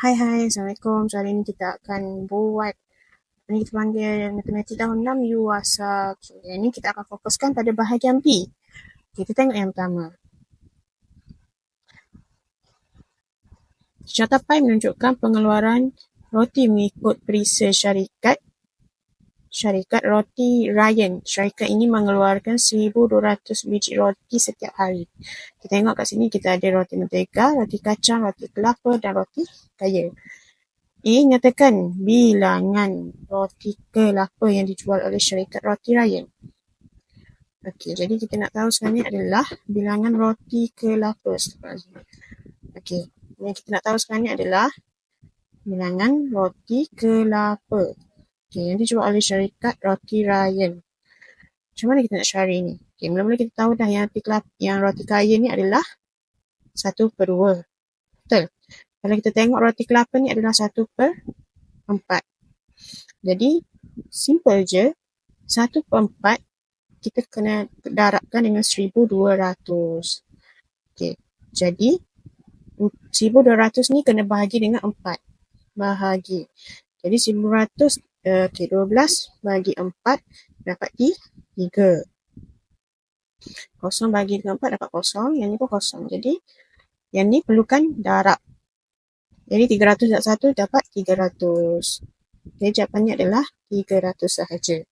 Hai hai, Assalamualaikum. So, hari ini kita akan buat ini kita panggil matematik tahun 6 UASA. So, yang ini kita akan fokuskan pada bahagian B. Kita tengok yang pertama. Carta pai menunjukkan pengeluaran roti mengikut perisa syarikat syarikat roti Ryan. Syarikat ini mengeluarkan 1,200 biji roti setiap hari. Kita tengok kat sini kita ada roti mentega, roti kacang, roti kelapa dan roti kaya. A nyatakan bilangan roti kelapa yang dijual oleh syarikat roti Ryan. Okey, jadi kita nak tahu ni adalah bilangan roti kelapa. Okey, yang kita nak tahu ni adalah bilangan roti kelapa. Okay, yang dijual oleh syarikat Roti Ryan. Macam mana kita nak cari ni? Okay, mula-mula kita tahu dah yang roti, kelapa, yang roti kaya ni adalah satu per dua. Betul? Kalau kita tengok roti kelapa ni adalah satu per empat. Jadi, simple je. Satu per empat, kita kena darabkan dengan seribu dua ratus. Okay, jadi seribu dua ratus ni kena bahagi dengan empat. Bahagi. Jadi Okey, 12 bagi 4 dapat 3. Kosong bagi dengan 4 dapat kosong. Yang ni pun kosong. Jadi, yang ni perlukan darab. Jadi, 300 darab 1 dapat 300. Jadi, jawapannya adalah 300 sahaja.